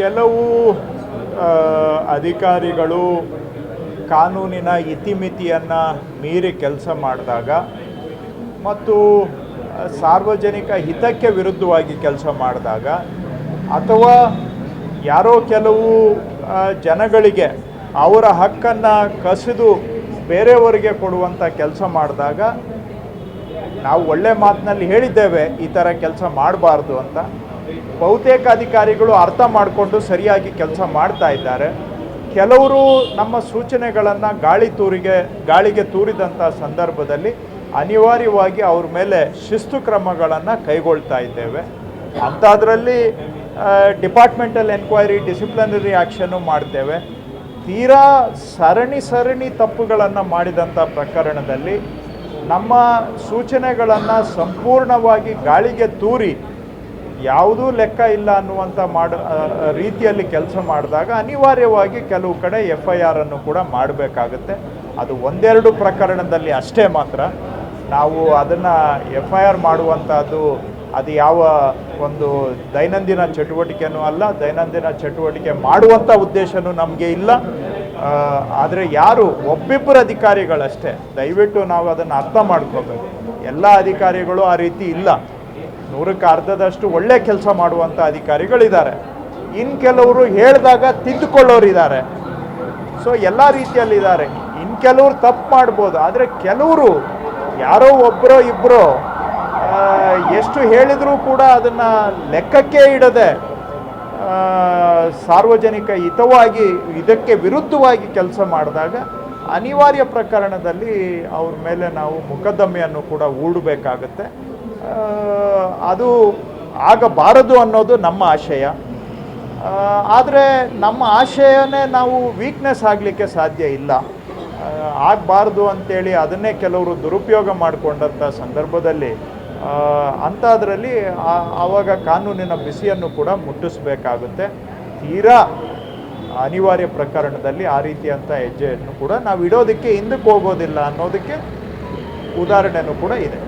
ಕೆಲವು ಅಧಿಕಾರಿಗಳು ಕಾನೂನಿನ ಇತಿಮಿತಿಯನ್ನು ಮೀರಿ ಕೆಲಸ ಮಾಡಿದಾಗ ಮತ್ತು ಸಾರ್ವಜನಿಕ ಹಿತಕ್ಕೆ ವಿರುದ್ಧವಾಗಿ ಕೆಲಸ ಮಾಡಿದಾಗ ಅಥವಾ ಯಾರೋ ಕೆಲವು ಜನಗಳಿಗೆ ಅವರ ಹಕ್ಕನ್ನು ಕಸಿದು ಬೇರೆಯವರಿಗೆ ಕೊಡುವಂಥ ಕೆಲಸ ಮಾಡಿದಾಗ ನಾವು ಒಳ್ಳೆ ಮಾತಿನಲ್ಲಿ ಹೇಳಿದ್ದೇವೆ, ಈ ಥರ ಕೆಲಸ ಮಾಡಬಾರ್ದು ಅಂತ. ಬಹುತೇಕ ಅಧಿಕಾರಿಗಳು ಅರ್ಥ ಮಾಡಿಕೊಂಡು ಸರಿಯಾಗಿ ಕೆಲಸ ಮಾಡ್ತಾ ಇದ್ದಾರೆ. ಕೆಲವರು ನಮ್ಮ ಸೂಚನೆಗಳನ್ನು ಗಾಳಿ ತೂರಿಗೆ, ಗಾಳಿಗೆ ತೂರಿದಂಥ ಸಂದರ್ಭದಲ್ಲಿ ಅನಿವಾರ್ಯವಾಗಿ ಅವ್ರ ಮೇಲೆ ಶಿಸ್ತು ಕ್ರಮಗಳನ್ನು ಕೈಗೊಳ್ತಾ ಇದ್ದೇವೆ. ಅಂಥದ್ರಲ್ಲಿ ಡಿಪಾರ್ಟ್ಮೆಂಟಲ್ ಎನ್ಕ್ವೈರಿ ಡಿಸಿಪ್ಲಿನರಿ ಆ್ಯಕ್ಷನ್ನು ಮಾಡ್ತೇವೆ. ತೀರಾ ಸರಣಿ ಸರಣಿ ತಪ್ಪುಗಳನ್ನು ಮಾಡಿದಂಥ ಪ್ರಕರಣದಲ್ಲಿ ನಮ್ಮ ಸೂಚನೆಗಳನ್ನು ಸಂಪೂರ್ಣವಾಗಿ ಗಾಳಿಗೆ ತೂರಿ ಯಾವುದೂ ಲೆಕ್ಕ ಇಲ್ಲ ಅನ್ನುವಂಥ ಮಾಡ ರೀತಿಯಲ್ಲಿ ಕೆಲಸ ಮಾಡಿದಾಗ ಅನಿವಾರ್ಯವಾಗಿ ಕೆಲವು ಕಡೆ ಎಫ್ ಐ ಆರನ್ನು ಕೂಡ ಮಾಡಬೇಕಾಗುತ್ತೆ. ಅದು ಒಂದೆರಡು ಪ್ರಕರಣದಲ್ಲಿ ಅಷ್ಟೇ ಮಾತ್ರ. ನಾವು ಅದನ್ನು ಎಫ್ ಐ ಆರ್ ಮಾಡುವಂಥದ್ದು ಅದು ಯಾವ ಒಂದು ದೈನಂದಿನ ಚಟುವಟಿಕೆನೂ ಅಲ್ಲ, ದೈನಂದಿನ ಚಟುವಟಿಕೆ ಮಾಡುವಂಥ ಉದ್ದೇಶನೂ ನಮಗೆ ಇಲ್ಲ. ಆದರೆ ಯಾರು, ಒಬ್ಬಿಬ್ಬರು ಅಧಿಕಾರಿಗಳಷ್ಟೇ, ದಯವಿಟ್ಟು ನಾವು ಅದನ್ನು ಅರ್ಥ ಮಾಡ್ಕೋಬೇಕು. ಎಲ್ಲ ಅಧಿಕಾರಿಗಳು ಆ ರೀತಿ ಇಲ್ಲ. ನೂರಕ್ಕೆ ಅರ್ಧದಷ್ಟು ಒಳ್ಳೆ ಕೆಲಸ ಮಾಡುವಂಥ ಅಧಿಕಾರಿಗಳಿದ್ದಾರೆ. ಇನ್ನು ಕೆಲವರು ಹೇಳಿದಾಗ ತಿದ್ದುಕೊಳ್ಳೋರಿದ್ದಾರೆ. ಸೊ ಎಲ್ಲ ರೀತಿಯಲ್ಲಿದ್ದಾರೆ. ಇನ್ನು ಕೆಲವರು ತಪ್ಪು ಮಾಡ್ಬೋದು. ಆದರೆ ಕೆಲವರು ಯಾರೋ ಒಬ್ಬರೋ ಇಬ್ಬರೋ ಎಷ್ಟು ಹೇಳಿದರೂ ಕೂಡ ಅದನ್ನು ಲೆಕ್ಕಕ್ಕೆ ಇಡದೆ ಸಾರ್ವಜನಿಕ ಹಿತವಾಗಿ, ಇದಕ್ಕೆ ವಿರುದ್ಧವಾಗಿ ಕೆಲಸ ಮಾಡಿದಾಗ ಅನಿವಾರ್ಯ ಪ್ರಕರಣದಲ್ಲಿ ಅವ್ರ ಮೇಲೆ ನಾವು ಮೊಕದ್ದಮೆಯನ್ನು ಕೂಡ ಹೂಡಬೇಕಾಗತ್ತೆ. ಅದು ಆಗಬಾರದು ಅನ್ನೋದು ನಮ್ಮ ಆಶಯ. ಆದರೆ ನಮ್ಮ ಆಶಯನೇ ನಾವು ವೀಕ್ನೆಸ್ ಆಗಲಿಕ್ಕೆ ಸಾಧ್ಯ ಇಲ್ಲ. ಆಗಬಾರ್ದು ಅಂತೇಳಿ ಅದನ್ನೇ ಕೆಲವರು ದುರುಪಯೋಗ ಮಾಡಿಕೊಂಡಂಥ ಸಂದರ್ಭದಲ್ಲಿ ಅಂಥದ್ರಲ್ಲಿ ಆವಾಗ ಕಾನೂನಿನ ಬಿಸಿಯನ್ನು ಕೂಡ ಮುಟ್ಟಿಸ್ಬೇಕಾಗುತ್ತೆ. ತೀರಾ ಅನಿವಾರ್ಯ ಪ್ರಕರಣದಲ್ಲಿ ಆ ರೀತಿಯಂಥ ಹೆಜ್ಜೆಯನ್ನು ಕೂಡ ನಾವು ಇಡೋದಕ್ಕೆ ಹಿಂದಕ್ಕೆ ಹೋಗೋದಿಲ್ಲ ಅನ್ನೋದಕ್ಕೆ ಉದಾಹರಣೆಯೂ ಕೂಡ ಇದೆ.